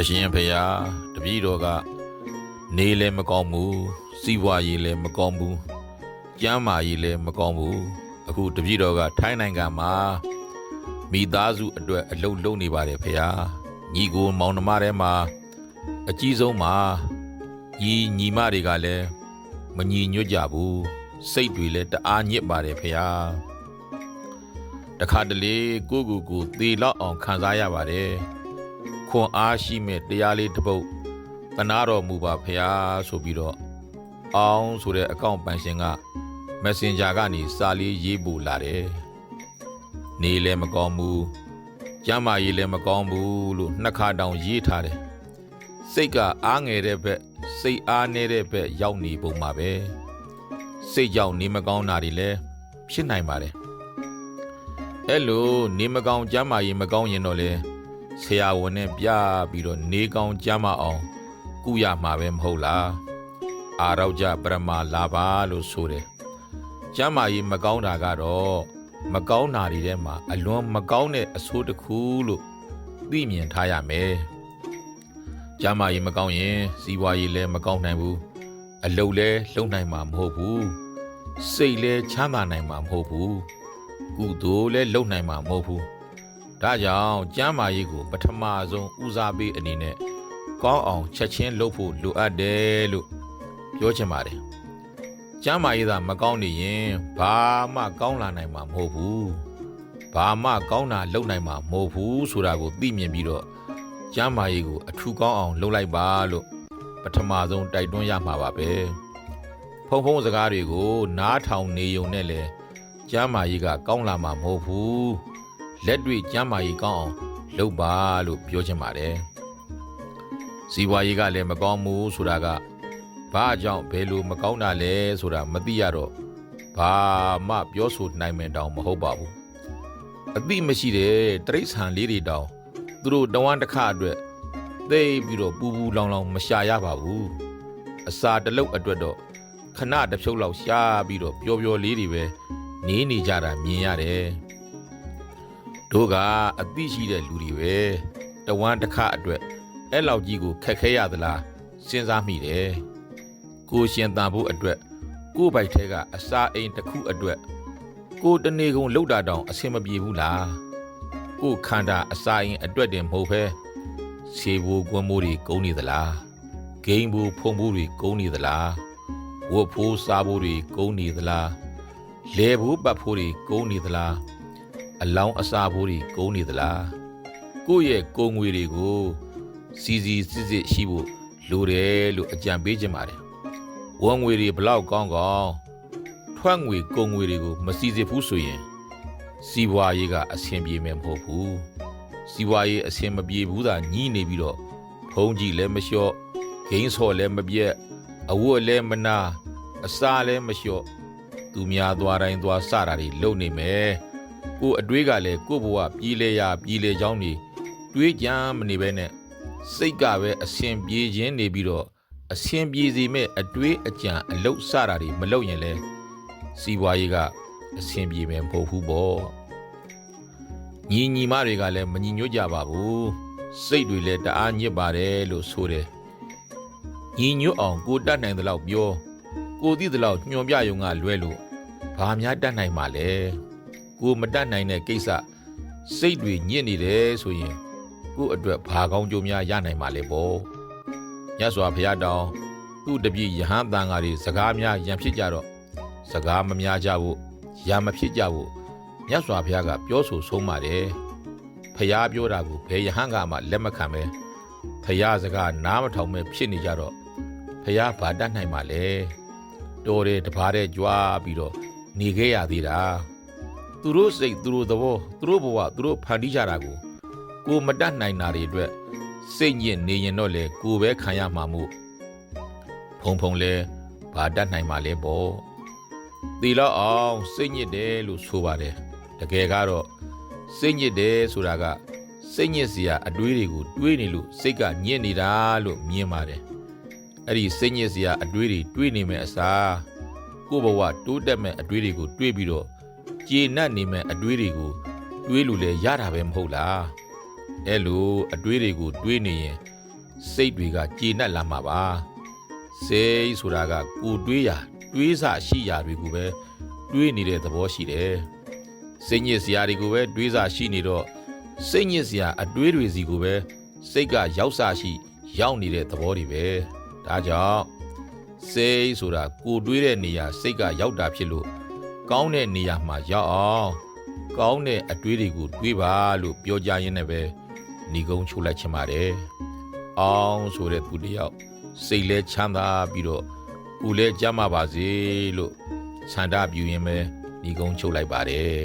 အရှင်ဖရာတပည့်တော်ကနေလည်းမကောင်းဘူးစီးပွားရေးလည်းမကောင်းဘူးကျမ်းမာရေးလည်းမကောင်းဘူးအခုတပည့်တော်ကထိုင်းနိုင်ငံမှာမိသားစုအတွက်အလုပ်လုပ်နေပါတယ်ဖရာညီကိုမောင်နှမထဲမှာအကြီးဆုံးမှာညီညီမတွေကလည်းမညီညွတ်ကြဘူးစိတ်တွေလည်းတအားညစ်ပါတယ်ဖရာတခါတလေကိုယ့်ကိုယ်ကိုသေလောက်အောင်ခံစားရပါတယ် ခွန်အားရှိမဲ့တရားလေးတစ်ပုဒ်တနာတော်မူပါဖရာဆိုပြီးတော့အောင်ဆိုတဲ့အကောင့်ပန်ရှင်က Messenger ကနေစာလေးရေးပို့လာတယ်။နေလည်းမကောင်းဘူး။ကျမ်းမာရေးလည်းမကောင်းဘူးလို့နှစ်ခါတောင်ရေးထားတယ်။စိတ်ကအားငယ်တဲ့ဘက်စိတ်အားနေတဲ့ဘက်ရောက်နေပုံမှာပဲ။စိတ်ကြောင့်နေမကောင်းတာတွေလည်းဖြစ်နိုင်ပါတယ်။အဲ့လိုနေမကောင်းကျမ်းမာရေးမကောင်းရင်တော့လေ ဆရာဝန်နဲ့ပြပြီးတော့နေကောင်းကျမ်းမာအောင်ကုရမှာပဲမဟုတ်လားအာရောက်ကြပရမလာပါလို့ဆိုတယ်ကျမ်းမာရေးမကောင်းတာကတော့မကောင်းတာတွေထဲမှာအလွန်မကောင်းတဲ့အဆိုးတစ်ခုလို့သိမြင်ထားရမယ်ကျမ်းမာရေးမကောင်းရင်စီးပွားရေးလည်းမကောင်းနိုင်ဘူးအလုပ်လည်းလုပ်နိုင်မှာမဟုတ်ဘူးစိတ်လည်းချမ်းသာနိုင်မှာမဟုတ်ဘူးကုသိုလ်လည်းလုပ်နိုင်မှာမဟုတ်ဘူး ဒါကြောင့်ကျမ်းမာရေးကို ပထမဆုံးဦးစားပေးအနေနဲ့ကောင်းအောင်ချက်ချင်းလုပ်ဖို့လိုအပ်တယ်လို့ပြောချင်ပါတယ်။ကျမ်းမာရေးသာမကောင်းနေရင်ဘာမှကောင်းလာနိုင်မှာမဟုတ်ဘူး။ဘာမှကောင်းတာလုပ်နိုင်မှာမဟုတ်ဘူးဆိုတာကိုသိမြင်ပြီးတော့ကျမ်းမာရေးကိုအထူးကောင်းအောင်လုပ်လိုက်ပါလို့ပထမဆုံးတိုက်တွန်းရမှာပါပဲ။ဖုံဖုံစကားတွေကို နားထောင်နေုံနဲ့လေကျမ်းမာရေးကကောင်းလာမှာမဟုတ်ဘူး။ လက်တွေ့ကျမ်းမာရေးကောင်းအောင်လုပ်ပါလို့ပြောချင်ပါတယ်။စီးပွားရေးကလည်းမကောင်းဘူးဆိုတာကဘာကြောင့်ဘယ်လိုမကောင်းတာလဲဆိုတာမသိရတော့ဘာမှပြောဆိုနိုင်မယ်တောင်မဟုတ်ပါဘူး။အသိမရှိတဲ့တရိษံလေးတွေတောင်သူတို့တဝမ်းတစ်ခါအတွက်သိပြီးတော့ပူပူလောင်လောင်မရှာရပါဘူး။အစာတစ်လုတ်အတွက်တော့ခဏတစ်ဖြုတ်လောက်ရှာပြီးတော့ပျော်ပျော်လေးတွေပဲနေနေကြတာမြင်ရတယ်။ တို့ကအသိရှိတဲ့လူတွေပဲတဝမ်းတစ်ခါအတွက်အဲ့လောက်ကြီးကိုခက်ခဲရသလားစဉ်းစားမိတယ်ကိုရှင်တန်ဖို့အတွက်ကို့ဘိုက်ထဲကအစာအိမ်တစ်ခုအတွက်ကိုတနေကုန်လှုပ်တာတောင်အဆင်မပြေဘူးလားကိုခန္ဓာအစာအိမ်အတွက်တင်မဟုတ်ပဲခြေဘူကွန်းမိုးတွေကုန်းနေသလားဂိမ်းဘူဖုံဘူးတွေကုန်းနေသလားဝတ်ဖိုးစားဖို့တွေကုန်းနေသလားလဲဘူးပတ်ဖို့တွေကုန်းနေသလား အလောင်းအစာဘိုးတွေကုန်းနေသလားကိုယ့်ရဲ့ကိုယ်ငွေတွေကိုစီစီစစ်စစ်ရှိဖို့လိုတယ်လို့အကြံပေးခြင်းပါတယ်ဝငွေတွေဘလောက်ကောင်းကောင်းထွက်ငွေကုန်ငွေတွေကိုမစီစစ်ဘူးဆိုရင်စီးပွားရေးကအဆင်ပြေမယ်မဟုတ်ဘူးစီးပွားရေးအဆင်မပြေဘူးသာညှိနေပြီးတော့ဖုံးကြီးလည်းမလျှော့ဂိမ်းဆော်လည်းမပြက်အဝတ်လည်းမနာအစာလည်းမလျှော့သူများသွားတိုင်းသွားစတာတွေလုပ်နေမယ် ကိုအတွေးကလည်းကို့ဘဝပြေးလဲရပြေးလဲချောင်းနေတွေးကြမ်းမနေပဲနဲ့စိတ်ကပဲအစဉ်ပြေးခြင်းနေပြီးတော့အစဉ်ပြေးစီမဲ့အတွေးအကြံအလုတ်စတာတွေမလုပ်ရင်လဲစီးပွားရေးကအစဉ်ပြေမယ်မဟုတ်ဘူးပေါ့ညီညီမတွေကလည်းမညီညွတ်ကြပါဘူးစိတ်တွေလည်းတအားညစ်ပါတယ်လို့ဆိုတယ်ညီညွတ်အောင်ကိုတတ်နိုင်သလောက်ပြောကိုသိသလောက်ညွန်ပြယုံကလွဲလို့ဘာများတတ်နိုင်မှာလဲ ကိုမတတ်နိုင်တဲ့ကိစ္စစိတ်တွေညစ်နေတယ်ဆိုရင်ကို့အတွက်ဘာကောင်းကြိုးများရနိုင်မှာလဲပေါ့မြတ်စွာဘုရားတောင်းသူ့တပည့်ယဟန်တန်ဃာတွေစကားများရံဖြစ်ကြတော့စကားမများကြဖို့ရံမဖြစ်ကြဖို့မြတ်စွာဘုရားကပြောဆိုဆုံးပါတယ်ဘုရားပြောတာကိုဘယ်ယဟန်ကမှလက်မခံပဲဘုရားစကားနားမထောင်ပဲဖြစ်နေကြတော့ဘုရားဘာတတ်နိုင်မှာလဲတော်တယ်တပါးတဲ့ကြွားပြီးတော့နေခဲ့ရသေးတာ သူတို့စိတ်သူတို့သဘောသူတို့ဘဝသူတို့ဖန်တီးကြတာကိုကိုမတတ်နိုင်တာတွေအတွက်စိတ်ညစ်နေရင်တော့လေကိုပဲခံရမှာမို့ဖုံဖုံလဲဘာတတ်နိုင်မှာလဲပေါ့သီလောက်အောင်စိတ်ညစ်တယ်လို့ဆိုပါတယ်တကယ်ကတော့စိတ်ညစ်တယ်ဆိုတာကစိတ်ညစ်စရာအတွေးတွေကိုတွေးနေလို့စိတ်ကညစ်နေတာလို့မြင်ပါတယ်အဲ့ဒီစိတ်ညစ်စရာအတွေးတွေတွေးနေမဲ့အစားကိုယ့်ဘဝတိုးတက်မဲ့အတွေးတွေကိုတွေးပြီးတော့ ကျေနပ်နေမဲ့အတွေးတွေကိုတွေးလို့လဲရတာပဲမဟုတ်လားအဲ့လိုအတွေးတွေကိုတွေးနေရင်စိတ်တွေကကျေနပ်လာမှာပါစိတ်ဆိုတာကကိုယ်တွေးရတွေးစာရှိရာတွေကိုပဲတွေးနေတဲ့သဘောရှိတယ်စိတ်ညစ်စရာတွေကိုပဲတွေးစာရှိနေတော့စိတ်ညစ်စရာအတွေးတွေစီကိုပဲစိတ်ကရောက်စာရှိ ရောက်နေတဲ့သဘောတွေပဲဒါကြောင့်စိတ်ဆိုတာကိုယ်တွေးတဲ့နေရာစိတ်ကရောက်တာဖြစ်လို့ ကောင်းတဲ့နေရာမှာရောက်အောင်ကောင်းတဲ့အတွေးတွေကိုတွေးပါလို့ပြောကြရင်းနဲ့ပဲညီကုန်းချိုးလိုက်ချင်ပါတယ်အောင်ဆိုတဲ့သူတစ်ယောက်စိတ်လဲချမ်းသာပြီးတော့ကိုယ်လဲကြမ်းမာပါစေလို့ဆန္ဒပြုရင်းပဲညီကုန်းချိုးလိုက်ပါတယ်